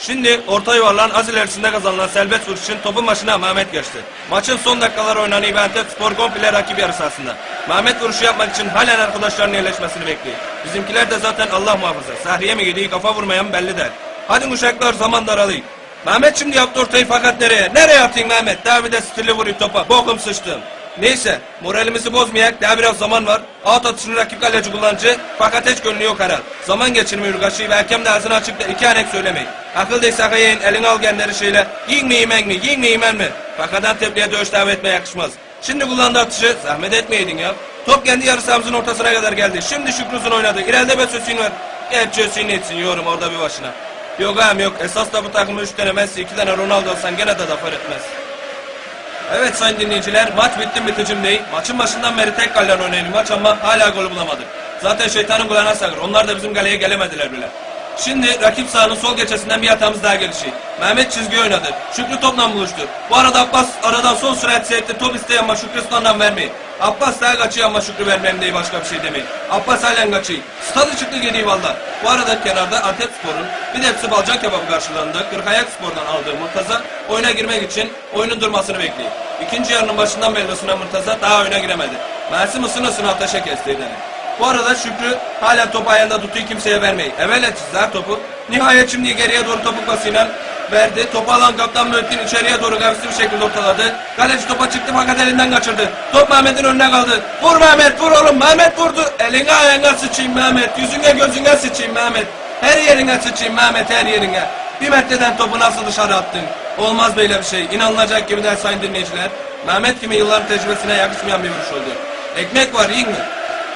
Şimdi orta yuvarlağın az ilerisinde kazanılan selbet vuruş için topun başına Mehmet geçti. Maçın son dakikaları oynanan Antep Spor komple rakip yarı. Mehmet vuruşu yapmak için halen arkadaşlarının yerleşmesini bekliyor. Bizimkiler de zaten Allah muhafaza. Sahriye mi gidiği kafa vurmayan belli der. Hadi uşaklar zaman daralıyor. Mehmet şimdi yaptı ortayı fakat nereye? Nereye atayım Mehmet? Daha bir de stilli vuruyor topa. Bokum sıçtım. Neyse moralimizi bozmayak daha biraz zaman var. Out atışını rakip kaleci kullanıcı fakat hiç gönlü yok herhal. Zaman geçirmiyor kaşı ve hakem de ağzını açıp da iki anek söylemeyin. Akıl değilse yiyin elini al genleri şeyle. Yiyin mi yemen mi yiyin mi yemen mi? Fakat Antepli'ye dövüş davet etmeye yakışmaz. Şimdi kullandığı atışı zahmet etmeydin ya. Top kendi yarı sahamızın ortasına kadar geldi. Şimdi Şükrüz'ün oynadı. İleride Besösün var. Hep Ösün etsin yorum orada bir başına. Yok ağam yok. Esas da bu takımı üç tane Messi, iki tane Ronaldo olsan gene de zafer etmez. Evet sayın dinleyiciler maç bitti mi değil. Maçın başından beri tek kaleden oynayan maç ama hala golü bulamadık. Zaten şeytanın kulağına sakır. Onlar da bizim galeye gelemediler bile. Şimdi rakip sahanın sol geçesinden bir hatamız daha gelişi. Mehmet çizgi oynadı. Şükrü topla buluştu. Bu arada Abbas aradan son sürat seyretti. Top isteyen ama Şükrü sondan vermeyin. Abbas daha kaçıyor ama Şükrü vermem diye başka bir şey demeyin. Abbas halen kaçıyor. Stadı çıktı geliyor valla. Bu arada kenarda Antep Spor'un bir de hepsi balcan kebabı karşılığında Kırkayak Spor'dan aldığı Murtaza oyuna girmek için oyunun durmasını bekliyor. İkinci yarının başından beri ısınan Murtaza daha oyuna giremedi. Mersim ısına ısına ateşe kesti edeni. Bu arada Şükrü hala topu ayağında tutuyor kimseye vermeyi. Evvel çizer topu. Nihayet şimdi geriye doğru topuk basıyla verdi. Topu alan kaptan Mühittin içeriye doğru gavsi bir şekilde ortaladı. Kaleci topa çıktı fakat elinden kaçırdı. Top Mehmet'in önüne kaldı. Vur Mehmet vur oğlum Mehmet vurdu. Eline ayağına sıçayım Mehmet. Yüzüne gözüne sıçayım Mehmet. Her yerine sıçayım Mehmet her yerine. Bir metreden topu nasıl dışarı attın? Olmaz böyle bir şey. İnanılacak gibi değil sayın dinleyiciler. Mehmet gibi yılların tecrübesine yakışmayan bir vuruş oldu. Ekmek var yiyin mi?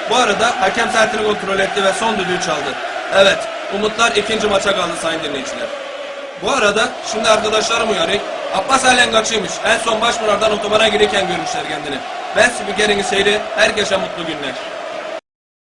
Bu arada hakem saatini kontrol etti ve son düdüğü çaldı. Evet, umutlar ikinci maça kaldı sayın dinleyiciler. Bu arada şimdi arkadaşlarım uyarıyor. Abbas halen kaçıymış. En son Başmurar'dan otobana girirken görmüşler kendini. Ben spikerin seyri, herkese mutlu günler.